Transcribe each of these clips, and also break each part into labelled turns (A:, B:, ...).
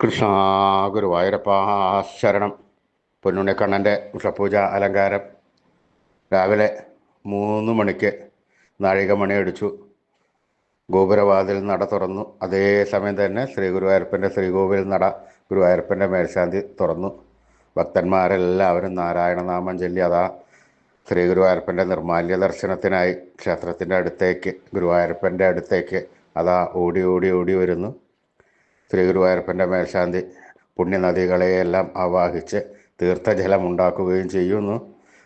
A: കൃഷ്ണ ഗുരുവായൂരപ്പ ശരണം. പൊന്നുണ്ണിക്കണ്ണന്റെ ഉഷപൂജ അലങ്കാരം. രാവിലെ മൂന്ന് മണിക്ക് നാഴികമണി അടിച്ചു ഗോപുരവാതിൽ നട തുറന്നു. അതേ സമയം തന്നെ ശ്രീ ഗുരുവായൂരപ്പന്റെ ശ്രീകോവിൽ നട ഗുരുവായൂരപ്പന്റെ മേൽശാന്തി തുറന്നു. ഭക്തന്മാരെല്ലാവരും നാരായണനാമം ചൊല്ലി അതാ ശ്രീ ഗുരുവായൂരപ്പന്റെ നിർമാല്യ ദർശനത്തിനായി ക്ഷേത്രത്തിന്റെ അടുത്തേക്ക് ഗുരുവായൂരപ്പന്റെ അടുത്തേക്ക് അതാ ഓടി ഓടി ഓടി വരുന്നു. ശ്രീ ഗുരുവായൂരപ്പന്റെ മേൽശാന്തി പുണ്യനദികളെയെല്ലാം ആവാഹിച്ച് തീർത്ഥജലം ഉണ്ടാക്കുകയും ചെയ്യുന്നു.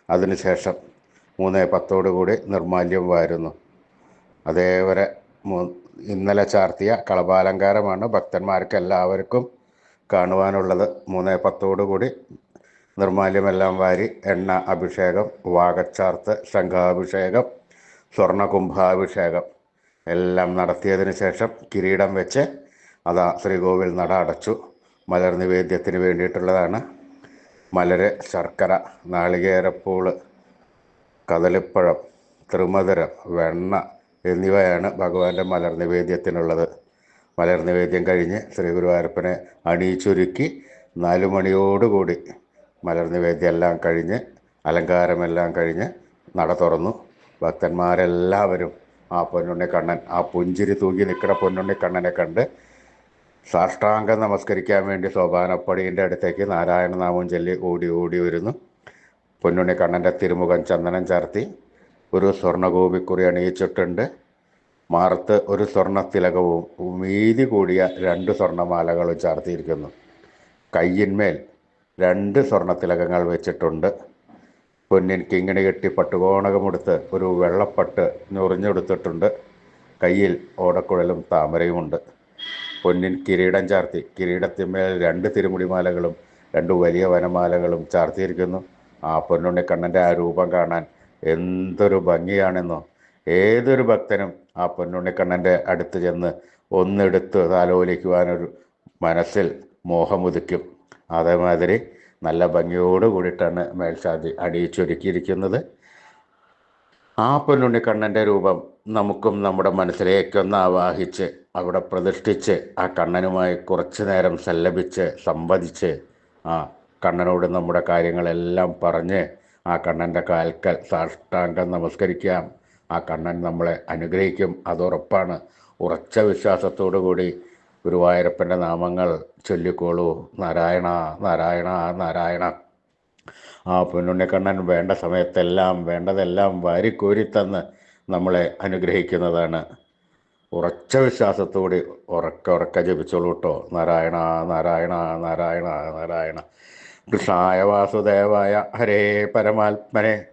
A: അതിനുശേഷം മൂന്നേ പത്തോടുകൂടി നിർമാല്യം വാരുന്നു. അതേവരെ ഇന്നലെ ചാർത്തിയ കളഭാലങ്കാരമാണ് ഭക്തന്മാർക്ക് എല്ലാവർക്കും കാണുവാനുള്ളത്. മൂന്നേ പത്തോടുകൂടി നിർമാല്യമെല്ലാം വാരി എണ്ണ അഭിഷേകം വാകച്ചാർത്ത് ശംഖാഭിഷേകം സ്വർണ കുംഭാഭിഷേകം എല്ലാം നടത്തിയതിന് ശേഷം കിരീടം വെച്ച് അതാ ശ്രീകോവിൽ നട അടച്ചു. മലർ നിവേദ്യത്തിന് വേണ്ടിയിട്ടുള്ളതാണ്. മലര് ശർക്കര നാളികേരപ്പൂൾ കദളിപ്പഴം തൃമധുരം വെണ്ണ എന്നിവയാണ് ഭഗവാന്റെ മലർ നിവേദ്യത്തിനുള്ളത്. മലർ നിവേദ്യം കഴിഞ്ഞ് ശ്രീ ഗുരുവായൂരപ്പനെ അണിയിച്ചൊരുക്കി നാലു മണിയോടുകൂടി മലർ നിവേദ്യം എല്ലാം കഴിഞ്ഞ് അലങ്കാരമെല്ലാം കഴിഞ്ഞ് നട തുറന്നു. ഭക്തന്മാരെല്ലാവരും ആ പൊന്നുണ്ണി കണ്ണൻ ആ പുഞ്ചിരി തൂങ്ങി നിൽക്കുന്ന പൊന്നുണ്ണി കണ്ണനെ കണ്ട് സാഷ്ടാംഗം നമസ്കരിക്കാൻ വേണ്ടി സോപാനപ്പടിയുടെ അടുത്തേക്ക് നാരായണനാമം ചൊല്ലി ഓടി ഓടി വരുന്നു. പൊന്നുണ്ണി കണ്ണന്റെ തിരുമുഖം ചന്ദനം ചാർത്തി. ഒരു സ്വർണഗോപിക്കുറി അണിയിച്ചിട്ടുണ്ട്. മാറത്ത് ഒരു സ്വർണ തിലകവും വീതി കൂടിയ രണ്ട് സ്വർണമാലകളും ചാർത്തിയിരിക്കുന്നു. കയ്യിന്മേൽ രണ്ട് സ്വർണ തിലകങ്ങൾ വെച്ചിട്ടുണ്ട്. പൊന്നിൻ കിങ്ങിണി കെട്ടി പട്ടുകോണകമെടുത്ത് ഒരു വെള്ളപ്പട്ട് ഞൊറിഞ്ഞെടുത്തിട്ടുണ്ട് കയ്യിൽ ഓടക്കുഴലും താമരയുമുണ്ട്. പൊന്നിൻ കിരീടം ചാർത്തി. കിരീടത്തിന്മേൽ രണ്ട് തിരുമുടിമാലകളും രണ്ട് വലിയ വനമാലകളും ചാർത്തിയിരിക്കുന്നു. ആ പൊന്നുണ്ണിക്കണ്ണന്റെ ആ രൂപം കാണാൻ എന്തൊരു ഭംഗിയാണെന്നോ. ഏതൊരു ഭക്തനും ആ പൊന്നുണ്ണിക്കണ്ണന്റെ അടുത്ത് ചെന്ന് ഒന്നെടുത്ത് താലോലിക്കുവാനൊരു മനസ്സിൽ മോഹമുദിക്കും. അതേമാതിരി നല്ല ഭംഗിയോട് കൂടിയിട്ടാണ് മേൽശാന്തി അണിയിച്ചൊരുക്കിയിരിക്കുന്നത് ആ പൊന്നുണ്ണിക്കണ്ണന്റെ രൂപം നമുക്കും നമ്മുടെ മനസ്സിലേക്കൊന്ന് ആവാഹിച്ച് അവിടെ പ്രതിഷ്ഠിച്ച് ആ കണ്ണനുമായി കുറച്ചു നേരം സല്ലപിച്ച് സംവദിച്ച് ആ കണ്ണനോട് നമ്മുടെ കാര്യങ്ങളെല്ലാം പറഞ്ഞ് ആ കണ്ണന്റെ കാൽക്കൽ സാഷ്ടാംഗം നമസ്കരിക്കാം. ആ കണ്ണൻ നമ്മളെ അനുഗ്രഹിക്കും. അതുറപ്പാണ് ഉറച്ച വിശ്വാസത്തോടു കൂടി ഗുരുവായൂരപ്പന്റെ നാമങ്ങൾ ചൊല്ലിക്കോളൂ. നാരായണ നാരായണ നാരായണ. ആ പൊന്നുണ്ണിക്കണ്ണൻ വേണ്ട സമയത്തെല്ലാം വേണ്ടതെല്ലാം വാരിക്കോരിത്തന്ന് നമ്മളെ അനുഗ്രഹിക്കുന്നതാണ്. ഉറച്ച വിശ്വാസത്തോടെ ഉറക്ക ഉറക്ക ജപിച്ചോളൂ കേട്ടോ നാരായണ നാരായണ നാരായണ നാരായണ. കൃഷ്ണായ വാസുദേവായ ഹരേ പരമാത്മനെ.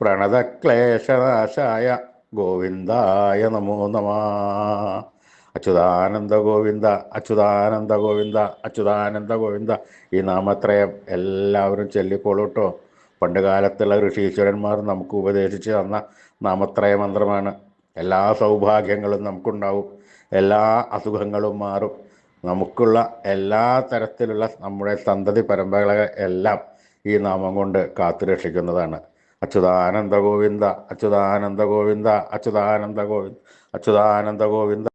A: പ്രണതക്ലേശനാശായ ഗോവിന്ദായ നമോ നമ. അച്യുതാനന്ദ ഗോവിന്ദ അച്യുതാനന്ദ ഗോവിന്ദ അച്യുതാനന്ദ ഗോവിന്ദ ഈ നാമത്രയം എല്ലാവരും ചൊല്ലിക്കോളൂട്ടോ പണ്ട് കാലത്തുള്ള ഋഷീശ്വരന്മാർ നമുക്ക് ഉപദേശിച്ച് തന്ന നാമത്രയ മന്ത്രമാണ്. എല്ലാ സൗഭാഗ്യങ്ങളും നമുക്കുണ്ടാവും. എല്ലാ അസുഖങ്ങളും മാറും. നമുക്കുള്ള എല്ലാ തരത്തിലുള്ള നമ്മുടെ സന്തതി പരമ്പരകളെ എല്ലാം ഈ നാമം കൊണ്ട് കാത്തുരക്ഷിക്കുന്നതാണ് അച്യുതാനന്ദ ഗോവിന്ദ അച്യുതാനന്ദ ഗോവിന്ദ അച്യുതാനന്ദ ഗോവിന്ദ അച്യുതാനന്ദ ഗോവിന്ദ